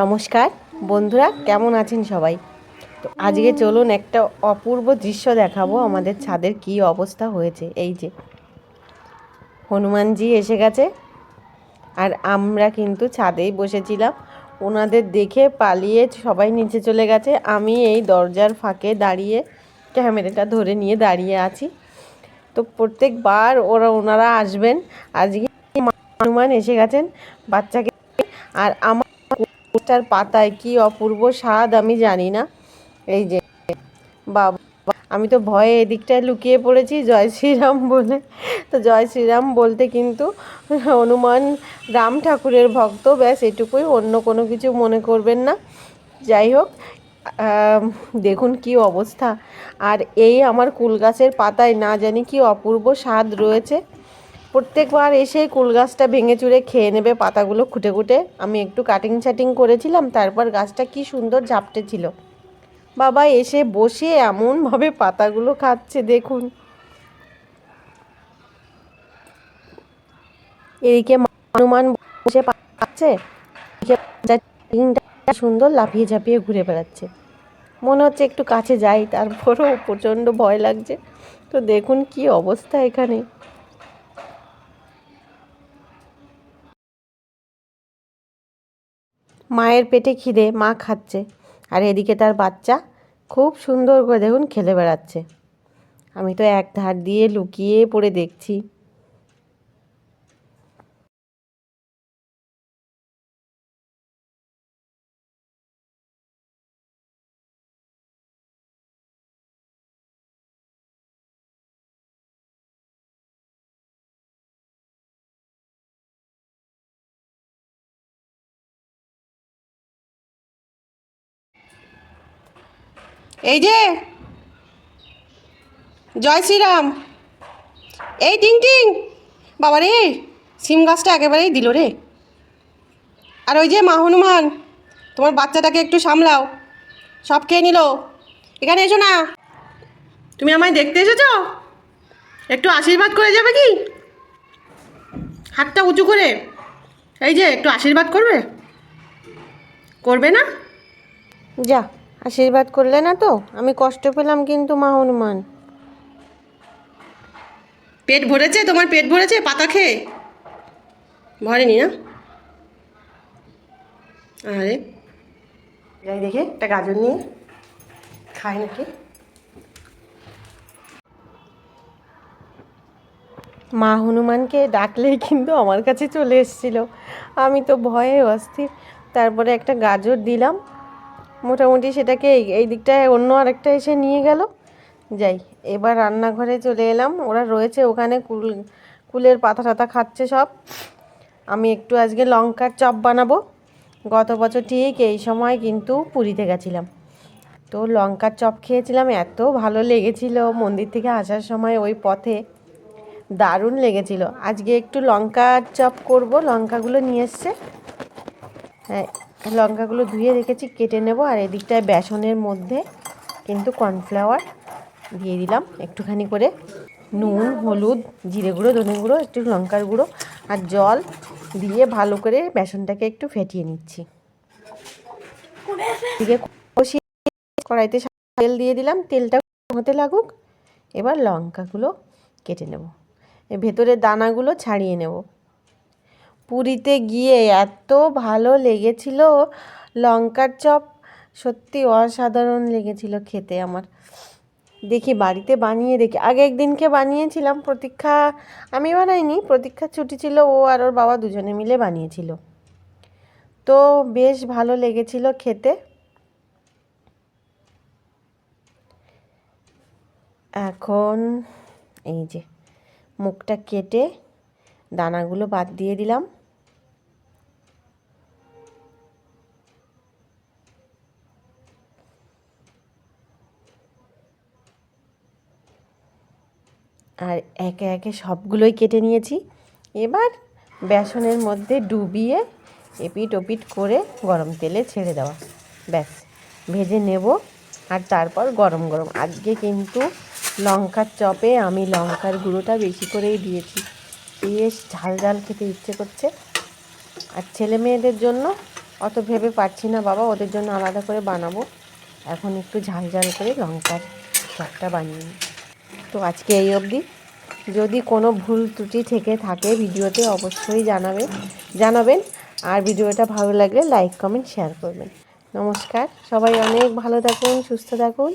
নমস্কার। বন্ধুরা, কেমন আছেন সবাই? তো আজকে চলুন একটা অপূর্ব দৃশ্য দেখাবো। আমাদের ছাদের কি অবস্থা হয়েছে? এই যে, হনুমানজি এসে গেছে। আর আমরা কিন্তু ছাদেই বসেছিলাম। ওনাদের দেখে পালিয়ে সবাই নিচে চলে গেছে। আমি এই দরজার ফাঁকে দাঁড়িয়ে, ক্যামেরাটা ধরে নিয়ে দাঁড়িয়ে আছি। তো প্রত্যেকবার ওরা, ওনারা আসবেন। আজকে হনুমান এসে গেছেন বাচ্চাকে। আর আমার পোস্টার পাতায় কি অপূর্ব স্বাদ আমি জানি না। এই যে, বাবা, আমি তো ভয়ে এদিকটায় লুকিয়ে পড়েছি জয় শ্রীরাম বলে। তো জয় শ্রীরাম বলতে কিন্তু হনুমান রাম ঠাকুরের ভক্ত, ব্যাস এটুকুই, অন্য কোনো কিছু মনে করবেন না। যাই হোক দেখুন কি অবস্থা। আর এই আমার কুল গাছের পাতায় না জানি কি অপূর্ব স্বাদ রয়েছে। প্রত্যেকবার এসে কুল গাছটা ভেঙে চুরে খেয়ে নেবে পাতাগুলো খুঁটে খুঁটে। আমি একটু কাটিং ছাটিং করেছিলাম, তারপর গাছটা কি সুন্দর ঝাপটে ছিল। বাবা এসে বসে এমনভাবে পাতাগুলো খাচ্ছে, দেখুন। এদিকে হনুমান বসে পাচ্ছে সুন্দর লাফিয়ে ঝাঁপিয়ে ঘুরে বেড়াচ্ছে। মনে হচ্ছে একটু কাছে যাই, তারপরেও প্রচণ্ড ভয় লাগছে। তো দেখুন কি অবস্থা এখানে। মায়ের পেটে খিদে, মা খাচ্ছে। আর এদিকে তার বাচ্চা খুব সুন্দর করে দেখুন খেলে বেড়াচ্ছে। আমি তো এক ধার দিয়ে লুকিয়ে পড়ে দেখছি। এই যে। জয় শ্রীরাম। এই টিং টিং। বাবা রে সিম গাছটা একেবারেই দিল রে। আর ওই যে মা হনুমান, তোমার বাচ্চাটাকে একটু সামলাও। সব খেয়ে নিল। এখানে এসো না। তুমি আমায় দেখতে এসেছ? একটু আশীর্বাদ করে যাবে কি? হাতটা উঁচু করে। এই যে, একটু আশীর্বাদ করবে? করবে না? যা। আশীর্বাদ করলে না তো? আমি কষ্ট পেলাম কিন্তু মা হনুমান। পেট ভরেছে? তোমার পেট ভরেছে? পাতা খেয়ে? ভরেনি না? আরে। যাই দেখে একটা গাজর নিয়ে খাই নাকি? মা হনুমানকে ডাকলেই কিন্তু আমার কাছে চলে এসেছিল। আমি তো ভয়ে অস্থির। তারপরে একটা গাজর দিলাম। মোটামুটি সেটাকে এই- দিকটায় অন্য আরেকটা এসে নিয়ে গেল। যাই, এবার রান্নাঘরে চলে এলাম। ওরা রয়েছে ওখানে, কুল, কুলের পাতা টাতা খাচ্ছে সব। আমি একটু আজকে লঙ্কার চপ বানাবো। গত বছর ঠিক এই সময় কিন্তু পুরীতে গেছিলাম। তো লঙ্কার চপ খেয়েছিলাম, এত ভালো লেগেছিল মন্দির থেকে আসার সময় ওই পথে। দারুণ লেগেছিল। আজকে একটু লঙ্কার চপ করব, লঙ্কাগুলো নিয়ে এসছে। হ্যাঁ লঙ্কাগুলো ধুয়ে রেখেছি, কেটে নেব। আর এদিকটায় বেসনের মধ্যে কিন্তু কর্নফ্লাওয়ার দিয়ে দিলাম একটুখানি করে। নুন, হলুদ, জিরে গুঁড়ো, ধনে গুঁড়ো, একটু লঙ্কার গুঁড়ো আর জল দিয়ে ভালো করে বেসনটাকে একটু ফেটিয়ে নিচ্ছি। কড়াইতে তেল দিয়ে দিলাম, তেলটা হতে লাগুক। এবার লঙ্কাগুলো কেটে নেব। ভেতরের দানাগুলো ছাড়িয়ে নেব। পুরীতে গিয়ে এত ভালো লেগেছিল। লঙ্কার চপ সত্যি অসাধারণ লেগেছিল খেতে আমার। দেখি বাড়িতে বানিয়ে দেখি। আগে একদিনকে বানিয়েছিলাম প্রতীক্ষা, আমি বানাইনি, প্রতীক্ষার ছুটি ছিল, ও আর ওর বাবা দুজনে মিলে বানিয়েছিল। তো বেশ ভালো লেগেছিল খেতে। এখন এই যে মুখটা কেটে দানাগুলো বাদ দিয়ে দিলাম। আর একে একে সবগুলোই কেটে নিয়েছি। এবার বেসনের মধ্যে ডুবিয়ে এপিট ওপিট করে গরম তেলে ছেড়ে দেওয়া। ব্যাস, ভেজে নেব আর তারপর গরম গরম। আজকে কিন্তু লঙ্কার চপে আমি লঙ্কার গুঁড়োটা বেশি করেই দিয়েছি। বেশ ঝাল ঝাল খেতে ইচ্ছে করছে। আর ছেলে মেয়েদের জন্য অত ভেবে পারছি না বাবা, ওদের জন্য আলাদা করে বানাবো। এখন একটু ঝাল ঝাল করে লঙ্কার চপটা বানিয়ে তো আজকে এই অবধি। যদি কোনো ভুল ত্রুটি থেকে থাকে ভিডিওতে, অবশ্যই জানাবে, জানাবেন। আর ভিডিওটা ভালো লাগলে লাইক, কমেন্ট, শেয়ার করবেন। নমস্কার। সবাই অনেক ভালো থাকুন, সুস্থ থাকুন।